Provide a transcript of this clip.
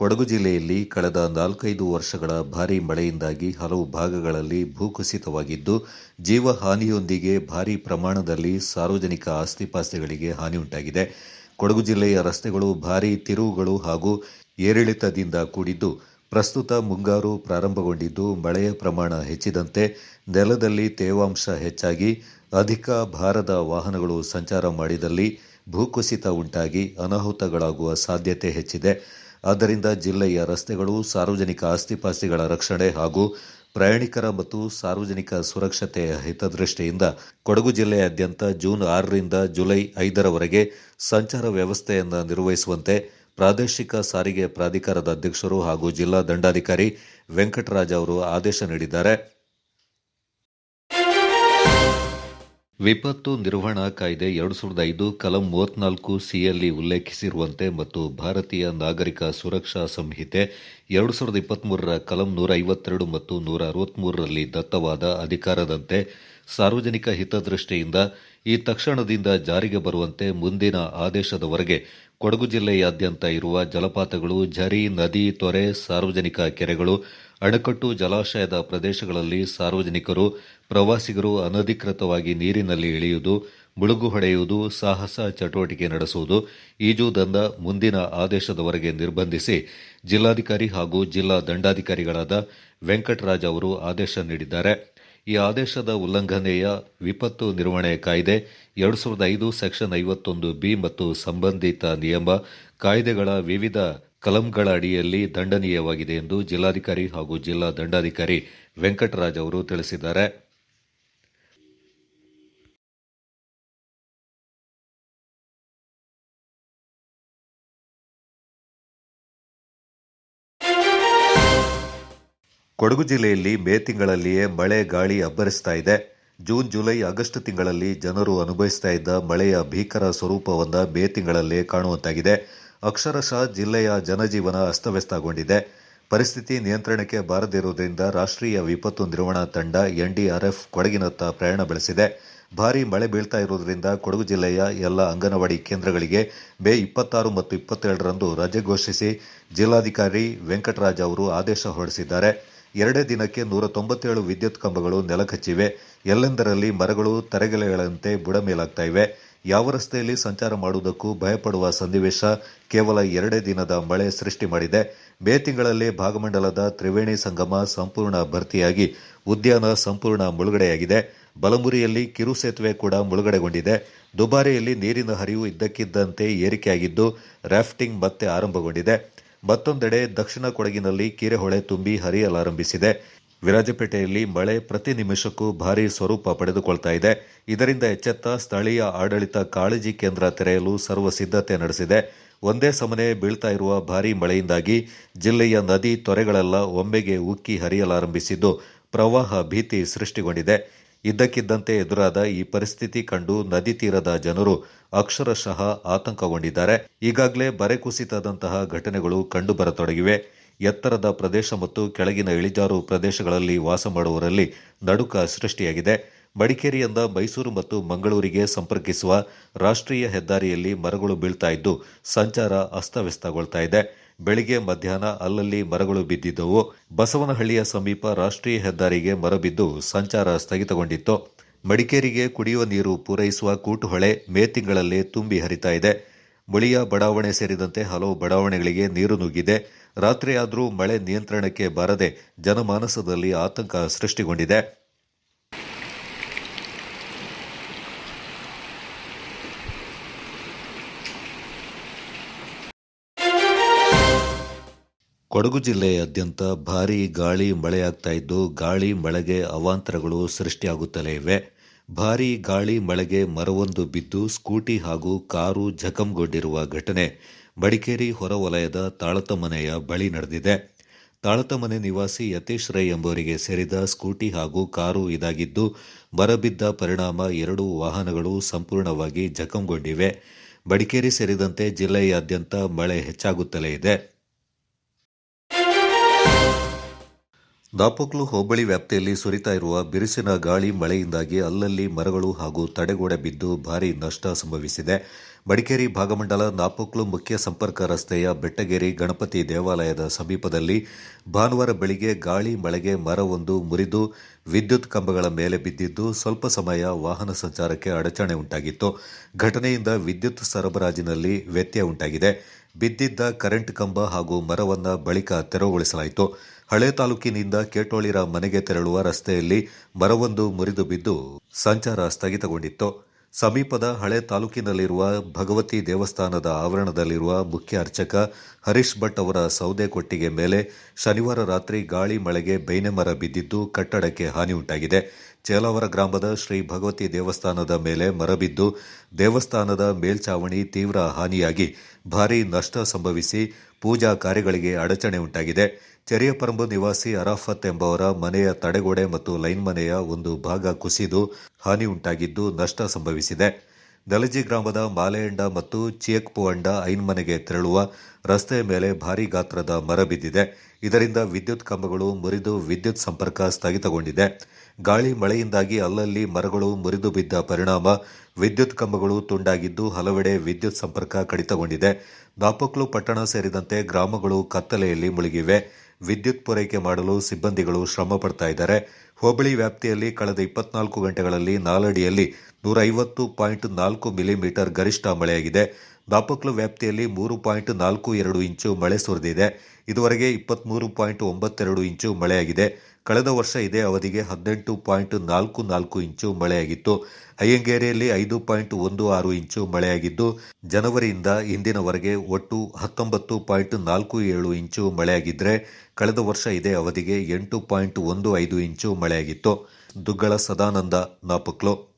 ಕೊಡಗು ಜಿಲ್ಲೆಯಲ್ಲಿ ಕಳೆದ ನಾಲ್ಕೈದು ವರ್ಷಗಳ ಭಾರೀ ಮಳೆಯಿಂದಾಗಿ ಹಲವು ಭಾಗಗಳಲ್ಲಿ ಭೂಕುಸಿತವಾಗಿದ್ದು ಜೀವ ಹಾನಿಯೊಂದಿಗೆ ಭಾರೀ ಪ್ರಮಾಣದಲ್ಲಿ ಸಾರ್ವಜನಿಕ ಆಸ್ತಿಪಾಸ್ತಿಗಳಿಗೆ ಹಾನಿಯುಂಟಾಗಿದೆ. ಕೊಡಗು ಜಿಲ್ಲೆಯ ರಸ್ತೆಗಳು ಭಾರೀ ತಿರುವುಗಳು ಹಾಗೂ ಏರಿಳಿತದಿಂದ ಕೂಡಿದ್ದು, ಪ್ರಸ್ತುತ ಮುಂಗಾರು ಪ್ರಾರಂಭಗೊಂಡಿದ್ದು ಮಳೆಯ ಪ್ರಮಾಣ ಹೆಚ್ಚಿದಂತೆ ನೆಲದಲ್ಲಿ ತೇವಾಂಶ ಹೆಚ್ಚಾಗಿ ಅಧಿಕ ಭಾರದ ವಾಹನಗಳು ಸಂಚಾರ ಮಾಡಿದಲ್ಲಿ ಭೂಕುಸಿತ ಉಂಟಾಗಿ ಅನಾಹುತಗಳಾಗುವ ಸಾಧ್ಯತೆ ಹೆಚ್ಚಿದೆ. ಆದ್ದರಿಂದ ಜಿಲ್ಲೆಯ ರಸ್ತೆಗಳು, ಸಾರ್ವಜನಿಕ ಆಸ್ತಿಪಾಸ್ತಿಗಳ ರಕ್ಷಣೆ ಹಾಗೂ ಪ್ರಯಾಣಿಕರ ಮತ್ತು ಸಾರ್ವಜನಿಕ ಸುರಕ್ಷತೆಯ ಹಿತದೃಷ್ಟಿಯಿಂದ ಕೊಡಗು ಜಿಲ್ಲೆಯಾದ್ಯಂತ ಜೂನ್ ಆರರಿಂದ ಜುಲೈ ಐದರವರೆಗೆ ಸಂಚಾರ ವ್ಯವಸ್ಥೆಯನ್ನು ನಿರ್ವಹಿಸುವಂತೆ ಪ್ರಾದೇಶಿಕ ಸಾರಿಗೆ ಪ್ರಾಧಿಕಾರದ ಅಧ್ಯಕ್ಷರು ಹಾಗೂ ಜಿಲ್ಲಾ ದಂಡಾಧಿಕಾರಿ ವೆಂಕಟರಾಜ್ ಅವರು ಆದೇಶ ನೀಡಿದ್ದಾರೆ. ವಿಪತ್ತು ನಿರ್ವಹಣಾ ಕಾಯ್ದೆ ಎರಡು ಸಾವಿರದ ಐದು, ಕಲಂ ಮೂವತ್ನಾಲ್ಕು ಸಿಯಲ್ಲಿ ಉಲ್ಲೇಖಿಸಿರುವಂತೆ ಮತ್ತು ಭಾರತೀಯ ನಾಗರಿಕ ಸುರಕ್ಷಾ ಸಂಹಿತೆ ಎರಡು ಸಾವಿರದ ಇಪ್ಪತ್ತ್ಮೂರರ ಕಲಂ ನೂರ ಐವತ್ತೆರಡು ಮತ್ತು ನೂರ ಅರವತ್ತ್ಮೂರರಲ್ಲಿ ದತ್ತವಾದ ಅಧಿಕಾರದಂತೆ ಸಾರ್ವಜನಿಕ ಹಿತದೃಷ್ಟಿಯಿಂದ ಈ ತಕ್ಷಣದಿಂದ ಜಾರಿಗೆ ಬರುವಂತೆ ಮುಂದಿನ ಆದೇಶದವರೆಗೆ ಕೊಡಗು ಜಿಲ್ಲೆಯಾದ್ಯಂತ ಇರುವ ಜಲಪಾತಗಳು, ಝರಿ, ನದಿ, ತೊರೆ, ಸಾರ್ವಜನಿಕ ಕೆರೆಗಳು, ಅಣೆಕಟ್ಟು ಜಲಾಶಯದ ಪ್ರದೇಶಗಳಲ್ಲಿ ಸಾರ್ವಜನಿಕರು, ಪ್ರವಾಸಿಗರು ಅನಧಿಕೃತವಾಗಿ ನೀರಿನಲ್ಲಿ ಇಳಿಯುವುದು, ಮುಳುಗು ಹೊಡೆಯುವುದು, ಸಾಹಸ ಚಟುವಟಿಕೆ ನಡೆಸುವುದು ಈಜುವುದನ್ನ ಮುಂದಿನ ಆದೇಶದವರೆಗೆ ನಿರ್ಬಂಧಿಸಿ ಜಿಲ್ಲಾಧಿಕಾರಿ ಹಾಗೂ ಜಿಲ್ಲಾ ದಂಡಾಧಿಕಾರಿಗಳಾದ ವೆಂಕಟರಾಜ್ ಅವರು ಆದೇಶ ನೀಡಿದ್ದಾರೆ. ಈ ಆದೇಶದ ಉಲ್ಲಂಘನೆಯ ವಿಪತ್ತು ನಿರ್ವಹಣೆ ಕಾಯ್ದೆ ಎರಡು ಸಾವಿರದ ಐದು ಸೆಕ್ಷನ್ ಐವತ್ತೊಂದು ಬಿ ಮತ್ತು ಸಂಬಂಧಿತ ನಿಯಮ ಕಾಯ್ದೆಗಳ ವಿವಿಧ ಕಲಂಗಳ ಅಡಿಯಲ್ಲಿ ದಂಡನೀಯವಾಗಿದೆ ಎಂದು ಜಿಲ್ಲಾಧಿಕಾರಿ ಹಾಗೂ ಜಿಲ್ಲಾ ದಂಡಾಧಿಕಾರಿ ವೆಂಕಟರಾಜ್ ಅವರು ತಿಳಿಸಿದ್ದಾರೆ. ಕೊಡಗು ಜಿಲ್ಲೆಯಲ್ಲಿ ಮೇ ತಿಂಗಳಲ್ಲಿಯೇ ಮಳೆ ಗಾಳಿ ಅಬ್ಬರಿಸ್ತಾ ಇದೆ. ಜೂನ್, ಜುಲೈ, ಆಗಸ್ಟ್ ತಿಂಗಳಲ್ಲಿ ಜನರು ಅನುಭವಿಸ್ತಾ ಇದ್ದ ಮಳೆಯ ಭೀಕರ ಸ್ವರೂಪವನ್ನ ಮೇ ತಿಂಗಳಲ್ಲೇ ಕಾಣುವಂತಾಗಿದೆ. ಅಕ್ಷರಶಃ ಜಿಲ್ಲೆಯ ಜನಜೀವನ ಅಸ್ತವ್ಯಸ್ತಗೊಂಡಿದೆ. ಪರಿಸ್ಥಿತಿ ನಿಯಂತ್ರಣಕ್ಕೆ ಬಾರದಿರುವುದರಿಂದ ರಾಷ್ಟ್ರೀಯ ವಿಪತ್ತು ನಿರ್ವಹಣಾ ತಂಡ ಎನ್ಡಿಆರ್ಎಫ್ ಕೊಡಗಿನತ್ತ ಪ್ರಯಾಣ ಬೆಳೆಸಿದೆ. ಭಾರೀ ಮಳೆ ಬೀಳ್ತಾ ಇರುವುದರಿಂದ ಕೊಡಗು ಜಿಲ್ಲೆಯ ಎಲ್ಲ ಅಂಗನವಾಡಿ ಕೇಂದ್ರಗಳಿಗೆ ಮೇ ಇಪ್ಪತ್ತಾರು ಮತ್ತು ಇಪ್ಪತ್ತೆರಡರಂದು ರಜೆ ಘೋಷಿಸಿ ಜಿಲ್ಲಾಧಿಕಾರಿ ವೆಂಕಟರಾಜ್ ಅವರು ಆದೇಶ ಹೊರಡಿಸಿದ್ದಾರೆ. ಎರಡೇ ದಿನಕ್ಕೆ ನೂರ ತೊಂಬತ್ತೇಳು ವಿದ್ಯುತ್ ಕಂಬಗಳು ನೆಲಕಚ್ಚಿವೆ ಎಲ್ಲೆಂದರಲ್ಲಿ ಮರಗಳು ತರೆಗೆಲೆಗಳಂತೆ ಬುಡಮೇಲಾಗ್ತಾ ಇವೆ. ಯಾವ ರಸ್ತೆಯಲ್ಲಿ ಸಂಚಾರ ಮಾಡುವುದಕ್ಕೂ ಭಯಪಡುವ ಸನ್ನಿವೇಶ ಕೇವಲ ಎರಡೇ ದಿನದ ಮಳೆ ಸೃಷ್ಟಿ ಮಾಡಿದೆ. ಮೇ ತಿಂಗಳಲ್ಲಿ ಭಾಗಮಂಡಲದ ತ್ರಿವೇಣಿ ಸಂಗಮ ಸಂಪೂರ್ಣ ಭರ್ತಿಯಾಗಿ, ಉದ್ಯಾನ ಸಂಪೂರ್ಣ ಮುಳುಗಡೆಯಾಗಿದೆ. ಬಲಮುರಿಯಲ್ಲಿ ಕಿರು ಸೇತುವೆ ಕೂಡ ಮುಳುಗಡೆಗೊಂಡಿದೆ. ದುಬಾರಿಯಲ್ಲಿ ನೀರಿನ ಹರಿವು ಇದ್ದಕ್ಕಿದ್ದಂತೆ ಏರಿಕೆಯಾಗಿದ್ದು, ರಾಫ್ಟಿಂಗ್ ಮತ್ತೆ ಆರಂಭಗೊಂಡಿದೆ. ಮತ್ತೊಂದೆಡೆ ದಕ್ಷಿಣ ಕೊಡಗಿನಲ್ಲಿ ಕೀರೆಹೊಳೆ ತುಂಬಿ ಹರಿಯಲಾರಂಭಿಸಿದೆ. ವಿರಾಜಪೇಟೆಯಲ್ಲಿ ಮಳೆ ಪ್ರತಿ ನಿಮಿಷಕ್ಕೂ ಭಾರೀ ಸ್ವರೂಪ ಪಡೆದುಕೊಳ್ತಾ ಇದೆ. ಇದರಿಂದ ಎಚ್ಚೆತ್ತ ಸ್ಥಳೀಯ ಆಡಳಿತ ಕಾಳಜಿ ಕೇಂದ್ರ ತೆರೆಯಲು ಸರ್ವ ಸಿದ್ಧತೆ ನಡೆಸಿದೆ. ಒಂದೇ ಸಮನೆ ಬೀಳ್ತಾ ಇರುವ ಭಾರೀ ಮಳೆಯಿಂದಾಗಿ ಜಿಲ್ಲೆಯ ನದಿ ತೊರೆಗಳೆಲ್ಲ ಒಮ್ಮೆಗೆ ಉಕ್ಕಿ ಹರಿಯಲಾರಂಭಿಸಿದ್ದು ಪ್ರವಾಹ ಭೀತಿ ಸೃಷ್ಟಿಗೊಂಡಿದೆ. ಇದ್ದಕ್ಕಿದ್ದಂತೆ ಎದುರಾದ ಈ ಪರಿಸ್ಥಿತಿ ಕಂಡು ನದಿ ತೀರದ ಜನರು ಅಕ್ಷರಶಃ ಆತಂಕಗೊಂಡಿದ್ದಾರೆ. ಈಗಾಗಲೇ ಬರೆ ಕುಸಿತದಂತಹ ಘಟನೆಗಳು ಕಂಡುಬರತೊಡಗಿವೆ. ಎತ್ತರದ ಪ್ರದೇಶ ಮತ್ತು ಕೆಳಗಿನ ಇಳಿಜಾರು ಪ್ರದೇಶಗಳಲ್ಲಿ ವಾಸ ಮಾಡುವವರಲ್ಲಿ ನಡುಕ ಸೃಷ್ಟಿಯಾಗಿದೆ. ಮಡಿಕೇರಿಯಿಂದ ಮೈಸೂರು ಮತ್ತು ಮಂಗಳೂರಿಗೆ ಸಂಪರ್ಕಿಸುವ ರಾಷ್ಟ್ರೀಯ ಹೆದ್ದಾರಿಯಲ್ಲಿ ಮರಗಳು ಬೀಳ್ತಾ ಇದ್ದು, ಸಂಚಾರ ಅಸ್ತವ್ಯಸ್ತಗೊಳ್ತಾ ಇದೆ. ಬೆಳಿಗ್ಗೆ ಮಧ್ಯಾಹ್ನ ಅಲ್ಲಲ್ಲಿ ಮರಗಳು ಬಿದ್ದಿದ್ದವು. ಬಸವನಹಳ್ಳಿಯ ಸಮೀಪ ರಾಷ್ಟ್ರೀಯ ಹೆದ್ದಾರಿಗೆ ಮರ ಬಿದ್ದು ಸಂಚಾರ ಸ್ಥಗಿತಗೊಂಡಿತ್ತು. ಮಡಿಕೇರಿಗೆ ಕುಡಿಯುವ ನೀರು ಪೂರೈಸುವ ಕೂಟುಹೊಳೆ ಮೇ ತಿಂಗಳಲ್ಲಿ ತುಂಬಿ ಹರಿತಾ ಇದೆ. ಮುಳಿಯ ಬಡಾವಣೆ ಸೇರಿದಂತೆ ಹಲವು ಬಡಾವಣೆಗಳಿಗೆ ನೀರು ನುಗ್ಗಿದೆ. ರಾತ್ರಿಯಾದರೂ ಮಳೆ ನಿಯಂತ್ರಣಕ್ಕೆ ಬಾರದೆ ಜನಮಾನಸದಲ್ಲಿ ಆತಂಕ ಸೃಷ್ಟಿಗೊಂಡಿದೆ. ಕೊಡಗು ಜಿಲ್ಲೆಯಾದ್ಯಂತ ಭಾರೀ ಗಾಳಿ ಮಳೆಯಾಗ್ತಾ ಇದ್ದು, ಗಾಳಿ ಮಳೆಗೆ ಅವಾಂತರಗಳು ಸೃಷ್ಟಿಯಾಗುತ್ತಲೇ ಇವೆ. ಭಾರೀ ಗಾಳಿ ಮಳೆಗೆ ಮರವೊಂದು ಬಿದ್ದು, ಸ್ಕೂಟಿ ಹಾಗೂ ಕಾರು ಜಖಂಗೊಂಡಿರುವ ಘಟನೆ ಮಡಿಕೇರಿ ಹೊರವಲಯದ ತಾಳತಮನೆಯ ಬಳಿ ನಡೆದಿದೆ. ತಾಳತಮನೆ ನಿವಾಸಿ ಯತೀಶ್ ರೈ ಎಂಬುವರಿಗೆ ಸೇರಿದ ಸ್ಕೂಟಿ ಹಾಗೂ ಕಾರು ಇದಾಗಿದ್ದು ಮರ ಬಿದ್ದ ಪರಿಣಾಮ ಎರಡು ವಾಹನಗಳು ಸಂಪೂರ್ಣವಾಗಿ ಜಖಂಗೊಂಡಿವೆ. ಮಡಿಕೇರಿ ಸೇರಿದಂತೆ ಜಿಲ್ಲೆಯಾದ್ಯಂತ ಮಳೆ ಹೆಚ್ಚಾಗುತ್ತಲೇ ಇದೆ. ದಾಪಕ್ಲು ಹೋಬಳಿ ವ್ಯಾಪ್ತಿಯಲ್ಲಿ ಸುರಿತಾ ಇರುವ ಬಿರುಸಿನ ಗಾಳಿ ಮಳೆಯಿಂದಾಗಿ ಅಲ್ಲಲ್ಲಿ ಮರಗಳು ಹಾಗೂ ತಡೆಗೋಡೆ ಬಿದ್ದು ಭಾರಿ ನಷ್ಟ ಸಂಭವಿಸಿದೆ. ಮಡಿಕೇರಿ ಭಾಗಮಂಡಲ ನಾಪೋಕ್ಲು ಮುಖ್ಯ ಸಂಪರ್ಕ ರಸ್ತೆಯ ಬೆಟ್ಟಗೇರಿ ಗಣಪತಿ ದೇವಾಲಯದ ಸಮೀಪದಲ್ಲಿ ಭಾನುವಾರ ಬೆಳಿಗ್ಗೆ ಗಾಳಿ ಮಳೆಗೆ ಮರವೊಂದು ಮುರಿದು ವಿದ್ಯುತ್ ಕಂಬಗಳ ಮೇಲೆ ಬಿದ್ದಿದ್ದು ಸ್ವಲ್ಪ ಸಮಯ ವಾಹನ ಸಂಚಾರಕ್ಕೆ ಅಡಚಣೆ ಉಂಟಾಗಿತ್ತು. ಘಟನೆಯಿಂದ ವಿದ್ಯುತ್ ಸರಬರಾಜಿನಲ್ಲಿ ವ್ಯತ್ಯಯ ಉಂಟಾಗಿದೆ. ಬಿದ್ದಿದ್ದ ಕರೆಂಟ್ ಕಂಬ ಹಾಗೂ ಮರವನ್ನ ಬಳಿಕ ತೆರವುಗೊಳಿಸಲಾಯಿತು. ಹಳೆ ತಾಲೂಕಿನಿಂದ ಕೇಟೋಳಿರ ಮನೆಗೆ ತೆರಳುವ ರಸ್ತೆಯಲ್ಲಿ ಮರವೊಂದು ಮುರಿದು ಬಿದ್ದು ಸಂಚಾರ ಸ್ಥಗಿತಗೊಂಡಿತ್ತು. ಸಮೀಪದ ಹಳೆ ತಾಲೂಕಿನಲ್ಲಿರುವ ಭಗವತಿ ದೇವಸ್ಥಾನದ ಆವರಣದಲ್ಲಿರುವ ಮುಖ್ಯ ಅರ್ಚಕ ಹರೀಶ್ ಭಟ್ ಅವರ ಸೌದೆ ಕೊಟ್ಟಿಗೆ ಮೇಲೆ ಶನಿವಾರ ರಾತ್ರಿ ಗಾಳಿ ಮಳೆಗೆ ಬೇನೆ ಮರ ಬಿದ್ದಿದ್ದು ಕಟ್ಟಡಕ್ಕೆ ಹಾನಿ ಉಂಟಾಗಿದೆ. ಚೇಲಾವರ ಗ್ರಾಮದ ಶ್ರೀ ಭಗವತಿ ದೇವಸ್ಥಾನದ ಮೇಲೆ ಮರ ಬಿದ್ದು ದೇವಸ್ಥಾನದ ಮೇಲ್ಛಾವಣಿ ತೀವ್ರ ಹಾನಿಯಾಗಿ ಭಾರೀ ನಷ್ಟ ಸಂಭವಿಸಿ ಪೂಜಾ ಕಾರ್ಯಗಳಿಗೆ ಅಡಚಣೆ ಉಂಟಾಗಿದೆ. ಚೆರಿಯಪರಂಬು ನಿವಾಸಿ ಅರಾಫತ್ ಎಂಬವರ ಮನೆಯ ತಡೆಗೋಡೆ ಮತ್ತು ಲೈನ್ ಮನೆಯ ಒಂದು ಭಾಗ ಕುಸಿದು ಹಾನಿ ಉಂಟಾಗಿದ್ದು ನಷ್ಟ ಸಂಭವಿಸಿದೆ. ದಲಜಿ ಗ್ರಾಮದ ಮಾಲೆಯಂಡ ಮತ್ತು ಚಿಯಕ್ಪುಹಂಡ ಐನ್ ಮನೆಗೆ ತೆರಳುವ ರಸ್ತೆಯ ಮೇಲೆ ಭಾರೀ ಗಾತ್ರದ ಮರ ಬಿದ್ದಿದೆ. ಇದರಿಂದ ವಿದ್ಯುತ್ ಕಂಬಗಳು ಮುರಿದು ವಿದ್ಯುತ್ ಸಂಪರ್ಕ ಸ್ಥಗಿತಗೊಂಡಿದೆ. ಗಾಳಿ ಮಳೆಯಿಂದಾಗಿ ಅಲ್ಲಲ್ಲಿ ಮರಗಳು ಮುರಿದು ಬಿದ್ದ ಪರಿಣಾಮ, ವಿದ್ಯುತ್ ಕಂಬಗಳು ತುಂಡಾಗಿದ್ದು ಹಲವೆಡೆ ವಿದ್ಯುತ್ ಸಂಪರ್ಕ ಕಡಿತಗೊಂಡಿದೆ. ದಾಪಕ್ಲು ಪಟ್ಟಣ ಸೇರಿದಂತೆ ಗ್ರಾಮಗಳು ಕತ್ತಲೆಯಲ್ಲಿ ಮುಳುಗಿವೆ. ವಿದ್ಯುತ್ ಪೂರೈಕೆ ಮಾಡಲು ಸಿಬ್ಬಂದಿಗಳು ಶ್ರಮ ಪಡ್ತಾ ಇದ್ದಾರೆ. ಹೋಬಳಿ ವ್ಯಾಪ್ತಿಯಲ್ಲಿ ಕಳೆದ ಇಪ್ಪತ್ನಾಲ್ಕು ಗಂಟೆಗಳಲ್ಲಿ ನಾಲಡಿಯಲ್ಲಿ ನೂರ ಐವತ್ತು ಪಾಯಿಂಟ್ ನಾಲ್ಕು ಮಿಲಿಮೀಟರ್ ಗರಿಷ್ಠ ಮಳೆಯಾಗಿದೆ. ನಾಪಕ್ಲು ವ್ಯಾಪ್ತಿಯಲ್ಲಿ ಮೂರು ಪಾಯಿಂಟ್ ನಾಲ್ಕು ಎರಡು ಇಂಚು ಮಳೆ ಸುರಿದಿದೆ. ಇದುವರೆಗೆ ಇಪ್ಪತ್ತ್ಮೂರು ಪಾಯಿಂಟ್ ಒಂಬತ್ತೆರಡು ಇಂಚು ಮಳೆಯಾಗಿದೆ. ಕಳೆದ ವರ್ಷ ಇದೇ ಅವಧಿಗೆ ಹದಿನೆಂಟು ಪಾಯಿಂಟ್ ನಾಲ್ಕು ನಾಲ್ಕು ಇಂಚು ಮಳೆಯಾಗಿತ್ತು. ಅಯ್ಯಂಗೇರಿಯಲ್ಲಿ ಐದು ಪಾಯಿಂಟ್ ಒಂದು ಆರು ಇಂಚು ಮಳೆಯಾಗಿದ್ದು, ಜನವರಿಯಿಂದ ಇಂದಿನವರೆಗೆ ಒಟ್ಟು ಹತ್ತೊಂಬತ್ತು ಪಾಯಿಂಟ್ ನಾಲ್ಕು ಏಳು ಇಂಚು ಮಳೆಯಾಗಿದ್ದರೆ ಕಳೆದ ವರ್ಷ ಇದೇ ಅವಧಿಗೆ ಎಂಟು ಪಾಯಿಂಟ್ ಒಂದು ಐದು ಇಂಚು ಮಳೆಯಾಗಿತ್ತು. ದುಗ್ಗಳ ಸದಾನಂದ, ನಾಪಕ್ಲು.